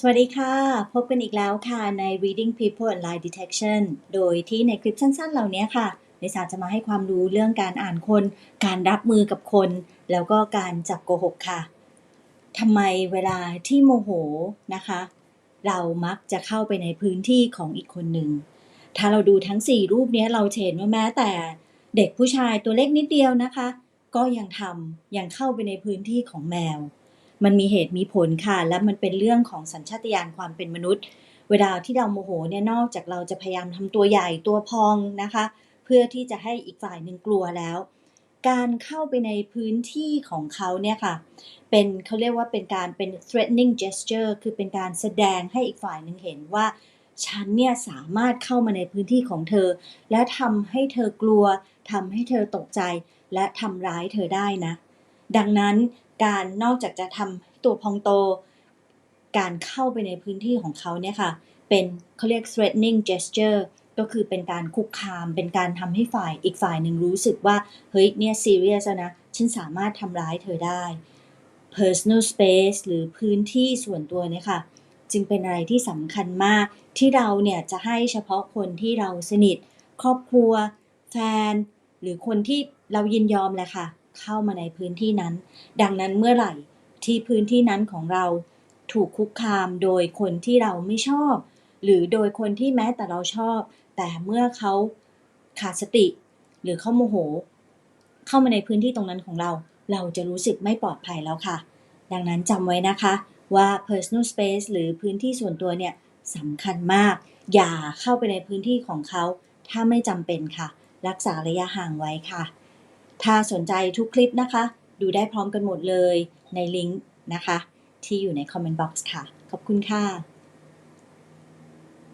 สวัสดีค่ะ พบกันอีกแล้วค่ะใน Reading People and Lie Detection โดยที่ในคลิปสั้นๆ เหล่านี้ค่ะในิสาจะมาให้ความรู้เรื่องการอ่านคน การรับมือกับคน แล้วก็การจับโกหกค่ะทำไมเวลาที่โมโหนะคะ เรามักจะเข้าไปในพื้นที่ของอีกคนหนึ่ง ถ้าเราดูทั้ง 4 รูปนี้เราเห็นว่าแม้แต่เด็กผู้ชายตัวเล็กนิดเดียวนะคะ ก็ยังทำยังเข้าไปในพื้นที่ของแมว มันมีเหตุมีผลค่ะ และมันเป็นเรื่องของสัญชาตญาณความเป็นมนุษย์ เวลาที่เราโมโหเนี่ยนอกจากเราจะพยายามทำตัวใหญ่ตัวพองนะคะ เพื่อที่จะให้อีกฝ่ายหนึ่งกลัวแล้ว การเข้าไปในพื้นที่ของเขาเนี่ยค่ะ เป็นเขาเรียกว่าเป็นการเป็น threatening gesture คือเป็นการแสดงให้อีกฝ่ายหนึ่งเห็นว่าฉันเนี่ยสามารถเข้ามาในพื้นที่ของเธอ และทำให้เธอกลัวทำให้เธอตกใจ และทำร้ายเธอได้นะ ดังนั้น การนอกจากจะทำให้ตัวพองโต การเข้าไปในพื้นที่ของเขาเนี่ยค่ะ เป็นเขาเรียก threatening gesture ก็คือเป็นการคุกคาม เป็นการทำให้ฝ่ายอีกฝ่ายหนึ่งรู้สึกว่า เฮ้ย เนี่ย serious นะ ฉันสามารถทำร้ายเธอได้ personal space หรือพื้นที่ส่วนตัวเนี่ยค่ะ จึงเป็นอะไรที่สำคัญมาก ที่เราเนี่ยจะให้เฉพาะคนที่เราสนิท ครอบครัว แฟน หรือคนที่เรายินยอมแหละค่ะ เข้ามาในพื้นที่นั้น ดังนั้นเมื่อไหร่ที่พื้นที่นั้นของเราถูกคุกคามโดยคนที่เราไม่ชอบ หรือโดยคนที่แม้แต่เราชอบ แต่เมื่อเขาขาดสติ หรือเขาโมโห เข้ามาในพื้นที่ตรงนั้นของเรา เราจะรู้สึกไม่ปลอดภัยแล้วค่ะ ดังนั้นจำไว้นะคะว่า personal space หรือพื้นที่ส่วนตัวเนี่ยสำคัญมาก อย่าเข้าไปในพื้นที่ของเขา ถ้าไม่จำเป็นค่ะ รักษาระยะห่างไว้ค่ะ ถ้าสนใจทุกคลิปนะคะ ดูได้พร้อมกันหมดเลยในลิงก์นะคะ ที่อยู่ในคอมเมนต์บ็อกซ์ค่ะ ขอบคุณค่ะ